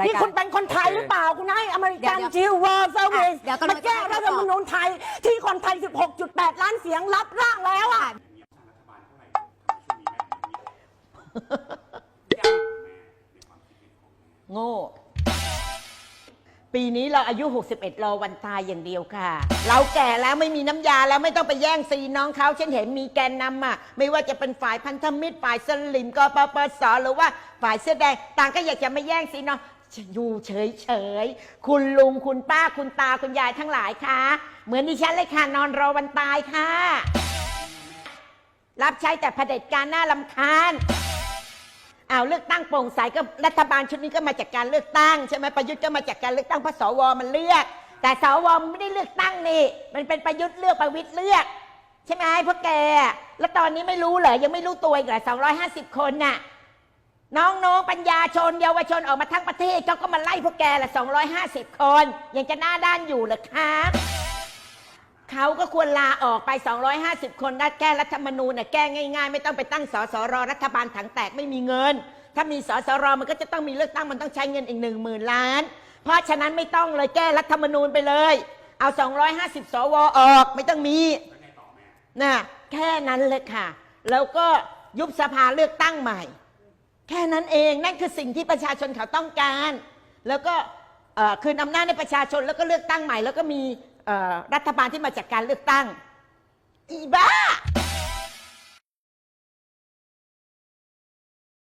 รายนี่การ คุณเป็นคนไทยหรือเปล่า คุณให้อเมริกันเดี๋ยวจิวเวอร์เซอร์วิสเดี๋ยวกำลัมางแก้จะรัฐธรรมนูญไทย ที่คนไทย 16.8 ล้านเสียงรับร่างแล้วอะ โง่ ปีนี้เราอายุ 61 รอวันตายอย่างเดียวค่ะ เราแก่แล้วไม่มีน้ำยาแล้วไม่ต้องไปแย่งซีน้องเขาฉันเห็นมีแกนนำอะ ไม่ว่าจะเป็นฝ่ายพันธมิตรฝ่ายสลิมกปปสหรือว่าฝ่ายเสื้อแดงต่างก็อยากจะไม่แย่งซีน้อง อยู่เฉยเฉยๆคุณลุงคุณป้าคุณตาคุณยายทั้งหลายค่ะเหมือนดิฉันเลยค่ะนอนรอวันตายค่ะ รับใช้แต่เผด็จการหน้าลำคาญเอาวเลือกตั้งโปร่งใสก็รัฐบาลชุดนี้ก็มาจากการเลือกตั้งใช่ไหมประยุทธ์ก็มาจากการเลือกตั้งเพราะสวมันเลือก แต่สวมันไม่ได้เลือกตั้งนี่ มันเป็นประยุทธ์เลือกประวิตยเลือก ใช่ไหมพวกแก แล้วตอนนี้ไม่รู้เหรอยังไม่รู้ตัวอีกเหรอ250คนน่ะน้องๆ ปัญญาชนเยาวชนออกมาทั้งประเทศเขาก็มาไล่พวกแกละ250 คน ยังจะหน้าด้านอยู่เหรอครับเขาก็ควรลาออกไป 250 คนได้แก้รัฐธรรมนูญน่ะแก้ง่ายๆ ไม่ต้องไปตั้งสสรรัฐบาลถังแตกไม่มีเงิน ถ้ามีสสรมันก็จะต้องมีเลือกตั้งมันต้องใช้เงินอีกหนึ่งหมื่นล้าน เพราะฉะนั้นไม่ต้องเลยแก้รัฐธรรมนูญไปเลย เอา 250 สวออกไม่ต้องมีนะแค่นั้นเลยค่ะ แล้วก็ยุบสภาเลือกตั้งใหม่ แค่นั้นเองนั่นคือสิ่งที่ประชาชนเขาต้องการ แล้วก็เอ่อคืนอำนาจในประชาชนแล้วก็เลือกตั้งใหม่ แล้วก็มีรัฐบาลที่มาจากการเลือกตั้งอีบ้า